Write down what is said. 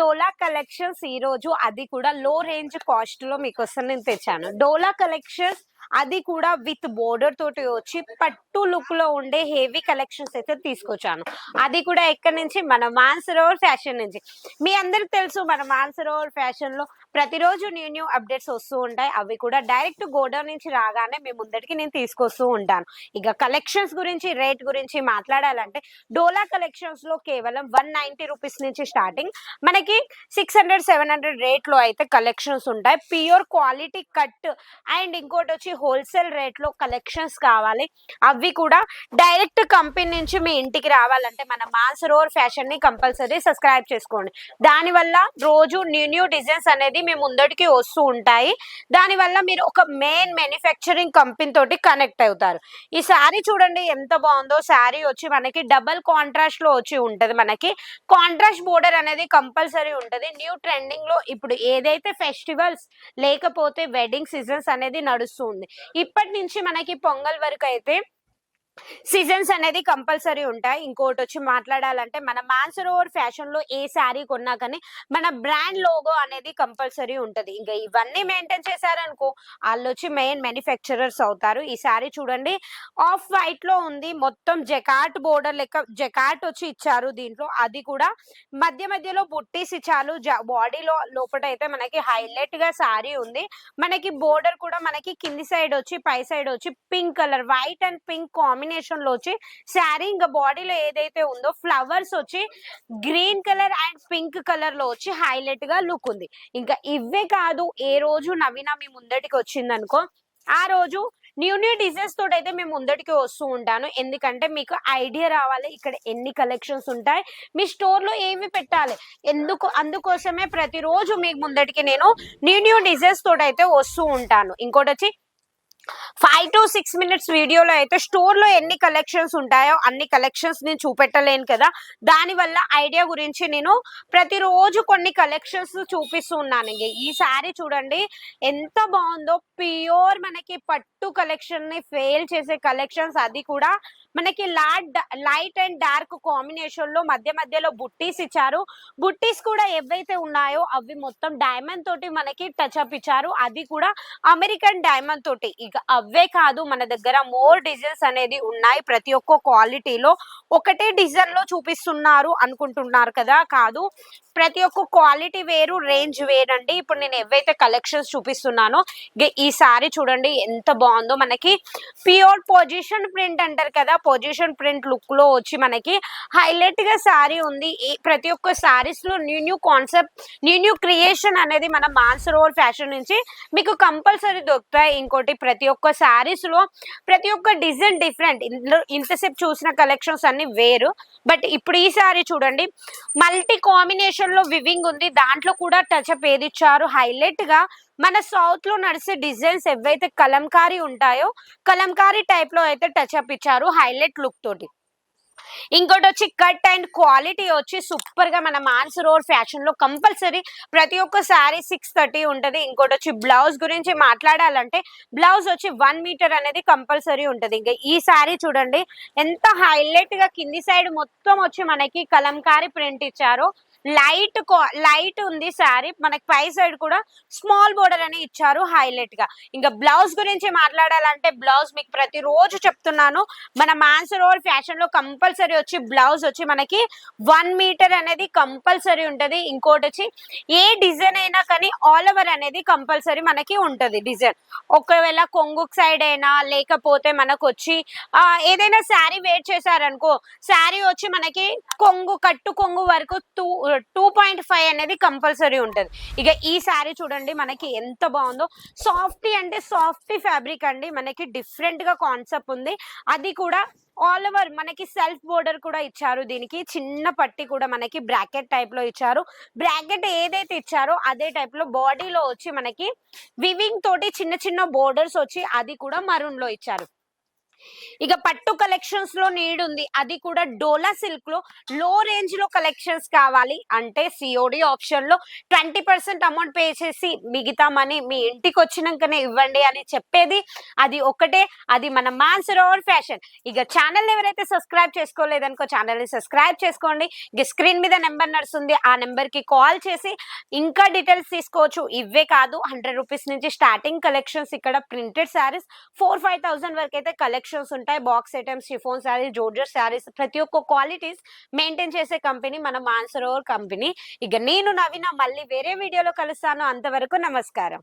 డోలా collections ఈ రోజు అది కూడా లో రేంజ్ కాస్ట్లో మీకోసం నేను తెచ్చాను. డోలా కలెక్షన్స్ అది కూడా విత్ బోర్డర్ తోటి వచ్చి పట్టు లుక్లో ఉండే హెవీ కలెక్షన్స్ అయితే తీసుకొచ్చాను. అది కూడా ఎక్కడి నుంచి? మన మాన్సరోవర్ ఫ్యాషన్ నుంచి. మీ అందరికి తెలుసు మన మాన్సరోవర్ ఫ్యాషన్లో ప్రతిరోజు న్యూ న్యూ అప్డేట్స్ వస్తూ ఉంటాయి. అవి కూడా డైరెక్ట్ గోడౌన్ నుంచి రాగానే మీ ముందటికి నేను తీసుకొస్తూ ఉంటాను. ఇక కలెక్షన్స్ గురించి రేట్ గురించి మాట్లాడాలంటే డోలా కలెక్షన్స్లో కేవలం వన్ నైన్టీ రూపీస్ నుంచి స్టార్టింగ్. మనకి సిక్స్ హండ్రెడ్ సెవెన్ హండ్రెడ్ రేట్లో అయితే కలెక్షన్స్ ఉంటాయి. ప్యూర్ క్వాలిటీ కట్ అండ్ ఇంకోటి వచ్చి హోల్సేల్ రేట్లో కలెక్షన్స్ కావాలి. అవి కూడా డైరెక్ట్ కంపెనీ నుంచి మీ ఇంటికి రావాలంటే మన మాన్సరోవర్ ఫ్యాషన్ని కంపల్సరీ సబ్స్క్రైబ్ చేసుకోండి. దానివల్ల రోజు న్యూ న్యూ డిజైన్స్ అనేది మీ ముందటికి వస్తూ ఉంటాయి. దానివల్ల మీరు ఒక మెయిన్ మ్యానుఫ్యాక్చరింగ్ కంపెనీ తోటి కనెక్ట్ అవుతారు. ఈ శారీ చూడండి ఎంత బాగుందో. శారీ వచ్చి మనకి డబల్ కాంట్రాస్ట్లో వచ్చి ఉంటుంది మనకి. కాంట్రాస్ట్ బోర్డర్ అనేది కంపల్సరీ ఉంటుంది. న్యూ ట్రెండింగ్లో ఇప్పుడు ఏదైతే ఫెస్టివల్స్ లేకపోతే వెడ్డింగ్ సీజన్స్ అనేది నడుస్తుంది. ఇప్పటి నుంచి మనకి పొంగల్ వరకు అయితే సీజన్స్ అనేది కంపల్సరీ ఉంటాయి. ఇంకోటి వచ్చి మాట్లాడాలంటే మన మాన్సరోవర్ ఫ్యాషన్లో ఏ శారీ కొన్నా కానీ మన బ్రాండ్ లోగో అనేది కంపల్సరీ ఉంటది. ఇంకా ఇవన్నీ మెయింటైన్ చేశారనుకో వాళ్ళు వచ్చి మెయిన్ మ్యానుఫ్యాక్చరర్స్ అవుతారు. ఈ శారీ చూడండి ఆఫ్ వైట్లో ఉంది. మొత్తం జకాట్ బోర్డర్ లెక్క జకాట్ వచ్చి ఇచ్చారు దీంట్లో. అది కూడా మధ్య మధ్యలో బుట్టీస్ ఇచ్చారు. బాడీలో లోపల అయితే మనకి హైలైట్గా శారీ ఉంది. మనకి బోర్డర్ కూడా మనకి కింది సైడ్ వచ్చి పై సైడ్ వచ్చి pink colour white and pink combination లో వచ్చి శారీ ఇంకా బాడీలో ఏదైతే ఉందో ఫ్లవర్స్ వచ్చి గ్రీన్ కలర్ అండ్ పింక్ కలర్లో వచ్చి హైలైట్గా లుక్ ఉంది. ఇంకా ఇవే కాదు ఏ రోజు నవీన మీ ముందటికి వచ్చింది అనుకో ఆ రోజు న్యూ న్యూ డిజైన్స్ తోటి అయితే మేము ముందటికి వస్తూ ఉంటాను. ఎందుకంటే మీకు ఐడియా రావాలి ఇక్కడ ఎన్ని కలెక్షన్స్ ఉంటాయి మీ స్టోర్లో ఏమి పెట్టాలి ఎందుకు అందుకోసమే ప్రతిరోజు మీకు ముందటికి నేను న్యూ న్యూ డిజైన్స్ తోటి అయితే వస్తూ ఉంటాను. ఇంకోటి వచ్చి ఫైవ్ టు సిక్స్ మినిట్స్ వీడియోలో అయితే స్టోర్లో ఎన్ని కలెక్షన్స్ ఉంటాయో అన్ని కలెక్షన్స్ నేను చూపెట్టలేను కదా. దాని వల్ల ఐడియా గురించి నేను ప్రతిరోజు కొన్ని కలెక్షన్స్ చూపిస్తున్నాను. ఈ శారీ చూడండి ఎంత బాగుందో. ప్యూర్ మనకి పట్టు కలెక్షన్ని ఫెయిల్ చేసే కలెక్షన్స్ అది కూడా మనకి లాట్ లైట్ అండ్ డార్క్ కాంబినేషన్లో మధ్య మధ్యలో బుట్టీస్ ఇచ్చారు. బుట్టీస్ కూడా ఏవైతే ఉన్నాయో అవి మొత్తం డైమండ్ తోటి మనకి టచ్ అప్ ఇచ్చారు. అది కూడా అమెరికన్ డైమండ్ తోటి. ఇక అవే కాదు మన దగ్గర మోర్ డిజైన్స్ అనేది ఉన్నాయి. ప్రతి ఒక్క క్వాలిటీలో ఒకటే డిజైన్లో చూపిస్తున్నారు అనుకుంటున్నారు కదా? కాదు ప్రతి ఒక్క క్వాలిటీ వేరు రేంజ్ వేరండి. ఇప్పుడు నేను ఏవైతే కలెక్షన్స్ చూపిస్తున్నానో ఈ సారీ చూడండి ఎంత బాగుందో. మనకి ప్యూర్ పొజిషన్ ప్రింట్ అంటారు కదా? పొజిషన్ ప్రింట్ లుక్లో వచ్చి మనకి హైలైట్గా సారీ ఉంది. ఈ ప్రతి ఒక్క సారీస్లో new new concept new new creation అనేది మన మాన్సరోవర్ ఫ్యాషన్ నుంచి మీకు కంపల్సరీ దొరుకుతాయి. ఇంకోటి ప్రతి ప్రతి ఒక్క సారీస్లో ప్రతి ఒక్క డిజైన్ డిఫరెంట్ ఇందులో ఇంతసేపు చూసిన కలెక్షన్స్ అన్ని వేరు. బట్ ఇప్పుడు ఈ సారీ చూడండి. మల్టీ కాంబినేషన్లో వివింగ్ ఉంది. దాంట్లో కూడా టచ్ అప్ ఏది ఇచ్చారు? హైలైట్గా మన సౌత్లో నడిచే డిజైన్స్ ఏవైతే కలంకారీ ఉంటాయో కలంకారీ టైప్లో అయితే టచ్ అప్ ఇచ్చారు. హైలైట్ లుక్ తోటి. ఇంకోటి వచ్చి కట్ అండ్ క్వాలిటీ వచ్చి సూపర్గా మన మాన్స్ రోడ్ ఫ్యాషన్లో కంపల్సరీ ప్రతి ఒక్క శారీ సిక్స్ థర్టీ ఉంటది. ఇంకోటి వచ్చి బ్లౌజ్ గురించి మాట్లాడాలంటే బ్లౌజ్ వచ్చి వన్ మీటర్ అనేది కంపల్సరీ ఉంటది. ఇంకా ఈ శారీ చూడండి ఎంత హైలైట్గా కింది సైడ్ మొత్తం వచ్చి మనకి కలంకారీ ప్రింట్ ఇచ్చారు. లైట్ లైట్ ఉంది శారీ మనకి పై సైడ్ కూడా స్మాల్ బోర్డర్ అని ఇచ్చారు హైలైట్గా. ఇంకా బ్లౌజ్ గురించి మాట్లాడాలంటే బ్లౌజ్ మీకు ప్రతి రోజు చెప్తున్నాను. మన మాన్సర్ ఓవర్ ఫ్యాషన్లో కంపల్సరీ వచ్చి బ్లౌజ్ వచ్చి మనకి వన్ మీటర్ అనేది కంపల్సరీ ఉంటది. ఇంకోటి వచ్చి ఏ డిజైన్ అయినా కానీ ఆల్ ఓవర్ అనేది కంపల్సరీ మనకి ఉంటది డిజైన్. ఒకవేళ కొంగు సైడ్ అయినా లేకపోతే మనకు వచ్చి ఆ, ఏదైనా శారీ వేర్ చేశారనుకో శారీ వచ్చి మనకి కొంగు కట్టు కొంగు వరకు టూ టూ పాయింట్ ఫైవ్ అనేది కంపల్సరీ ఉంటుంది. ఇక ఈ శారీ చూడండి మనకి ఎంత బాగుందో. సాఫ్టీ అంటే సాఫ్టీ ఫ్యాబ్రిక్ అండి. మనకి డిఫరెంట్గా కాన్సెప్ట్ ఉంది. అది కూడా ఆల్ ఓవర్ మనకి సెల్ఫ్ బోర్డర్ కూడా ఇచ్చారు. దీనికి చిన్న పట్టి కూడా మనకి బ్రాకెట్ టైప్లో ఇచ్చారు. బ్రాకెట్ ఏదైతే ఇచ్చారో అదే టైప్లో బాడీలో వచ్చి మనకి వివింగ్ తోటి చిన్న చిన్న బోర్డర్స్ వచ్చి అది కూడా మరూన్లో ఇచ్చారు. ఇక పట్టు కలెక్షన్స్లో నీడ్ ఉంది. అది కూడా డోలా సిల్క్లో లో రేంజ్లో కలెక్షన్స్ కావాలి అంటే సిఓడి ఆప్షన్లో ట్వంటీ పర్సెంట్ అమౌంట్ పే చేసి మిగతా మనీ మీ ఇంటికి వచ్చినాకనే ఇవ్వండి అని చెప్పేది. అది ఒకటే. అది మన మాన్సరోవర్ ఫ్యాషన్. ఇక ఛానల్ ఎవరైతే సబ్స్క్రైబ్ చేసుకోలేదనుకో ఛానల్ని సబ్స్క్రైబ్ చేసుకోండి. ఇక స్క్రీన్ మీద నెంబర్ నడుస్తుంది. ఆ నెంబర్కి కాల్ చేసి ఇంకా డీటెయిల్స్ తీసుకోవచ్చు. ఇవే కాదు. హండ్రెడ్ రూపీస్ నుంచి స్టార్టింగ్ కలెక్షన్స్ ఇక్కడ printed saris four five thousand వరకు అయితే కలెక్షన్ కలెక్షన్స్ ఉంటాయి box items chiffon saris georgette saris ప్రతి ఒక్క క్వాలిటీస్ మెయింటైన్ చేసే కంపెనీ మన మాన్సరోవర్ కంపెనీ ఇక నేను నవీన మళ్ళీ వేరే వీడియోలో కలుస్తాను. అంతవరకు నమస్కారం.